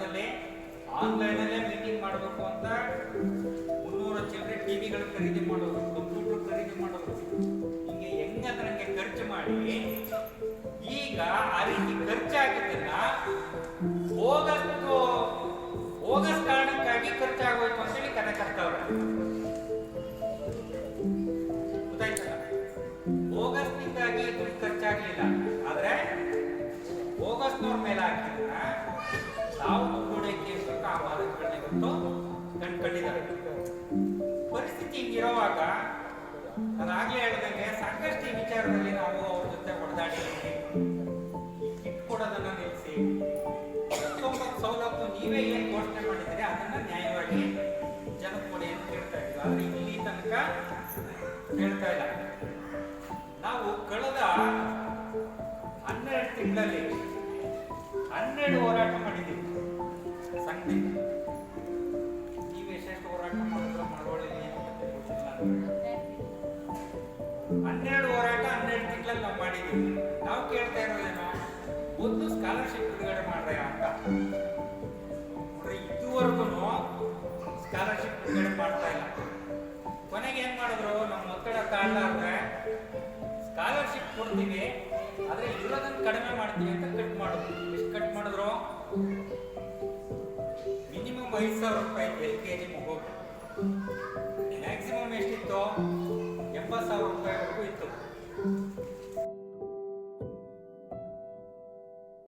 ಕಾಲದಲ್ಲಿ ಆನ್ಲೈನಲ್ಲೇ ಮೀಟಿಂಗ್ ಮಾಡಬೇಕು ಅಂತ ಮುನ್ನೂರ ಚಿಲ್ಲರೆ ಟಿವಿಗಳು ಖರೀದಿ ಮಾಡೋದು ಕಂಪ್ಯೂಟರ್ ಖರೀದಿ ಮಾಡೋದು ಹಿಂಗೆ ಹೆಂಗಂದ್ರಂಗೆ ಖರ್ಚು ಮಾಡಿ, ಈಗ ಆ ರೀತಿ ಖರ್ಚಾಗಿದ್ದನ್ನ ಹೋಗಷ್ಟು ಹೋಗಸ್ ಕಾರಣಕ್ಕಾಗಿ ಖರ್ಚಾಗೋಯ್ತು ಅಂತೇಳಿ ಕತೆ ಕಟ್ತವ್ರೆ. ಗೊತ್ತಾಯ್ತಲ್ಲ ಹೋಗಸ್ನಿಂದಾಗಿ ದುಡ್ಡು ಖರ್ಚಾಗ್ಲಿಲ್ಲ. ಆದ್ರೆ ಹೋಗಸ್ನವ್ರ ಮೇಲೆ ಹಾಕಿದ್ರ ತಾವು ದುಡ್ಡೋಡಕ್ಕೆ ಸುಖ ಆ ವಾದಗಳನ್ನ ಇವತ್ತು ಕಂಡ್ಕೊಂಡಿದ್ದಾರೆ. ಪರಿಸ್ಥಿತಿ ಹಿಂಗಿರುವಾಗ ಆಗ್ಲೇ ಹೇಳ್ದಂಗೆ ಸಾಕಷ್ಟು ಈ ವಿಚಾರದಲ್ಲಿ ನಾವು ಅವ್ರ ಜೊತೆ ಹೊಡೆದಾಡಿ ಇಟ್ಕೊಡೋದನ್ನ ನಿಲ್ಲಿಸಿ. ಪ್ರತಿಯೊಂದು ಸವಲತ್ತು ನೀವೇ ಏನ್ ಘೋಷಣೆ ಮಾಡಿದ್ರೆ ಅದನ್ನ ನ್ಯಾಯವಾಗಿ ಜನಕ್ಕೆ ಕೊಡಿ ಅಂತ ಹೇಳ್ತಾ ಇದ್ರು. ಆದ್ರೆ ಇಲ್ಲಿ ತನಕ ಹೇಳ್ತಾ ಇಲ್ಲ. ನಾವು ಕಳೆದ ಹನ್ನೆರಡು ತಿಂಗಳಲ್ಲಿ ಹನ್ನೆರಡು ಹೋರಾಟ ಹನ್ನೆರಡು ಹೋರಾಟ, ಹನ್ನೆರಡು ತಿಂಗಳಲ್ಲಿ ನಾವು ಮಾಡಿದ್ದೀವಿ ನಾವು ಕೇಳ್ತಾ ಇರೋದೇನೋ, ಒಂದು ಸ್ಕಾಲರ್ಶಿಪ್ ಬಿಡುಗಡೆ ಮಾಡ್ರೆ ಅಂತ. ಇದುವರೆಗೂ ಸ್ಕಾಲರ್ಶಿಪ್ ಬಿಡುಗಡೆ ಮಾಡ್ತಾ ಇಲ್ಲ. ಕೊನೆಗೆ ಏನ್ ಮಾಡಿದ್ರು ನಮ್ಮ ಒತ್ತಡ ತಾಳ್ಲಾರ್ದೆ ಸ್ಕಾಲರ್ಶಿಪ್ ಕೊಡ್ತೀವಿ, ಆದ್ರೆ ಇರೋದನ್ನ ಕಡಿಮೆ ಮಾಡ್ತೀವಿ ಅಂತ ಕಟ್ ಮಾಡಿದ್ರು ಎಷ್ಟು ಕಟ್ ಮಾಡಿದ್ರು? ಮಿನಿಮಮ್ ಐದು ಸಾವಿರ ರೂಪಾಯಿ ಎಲ್ ಕೆ ಜಿ ಮಗು. L dó.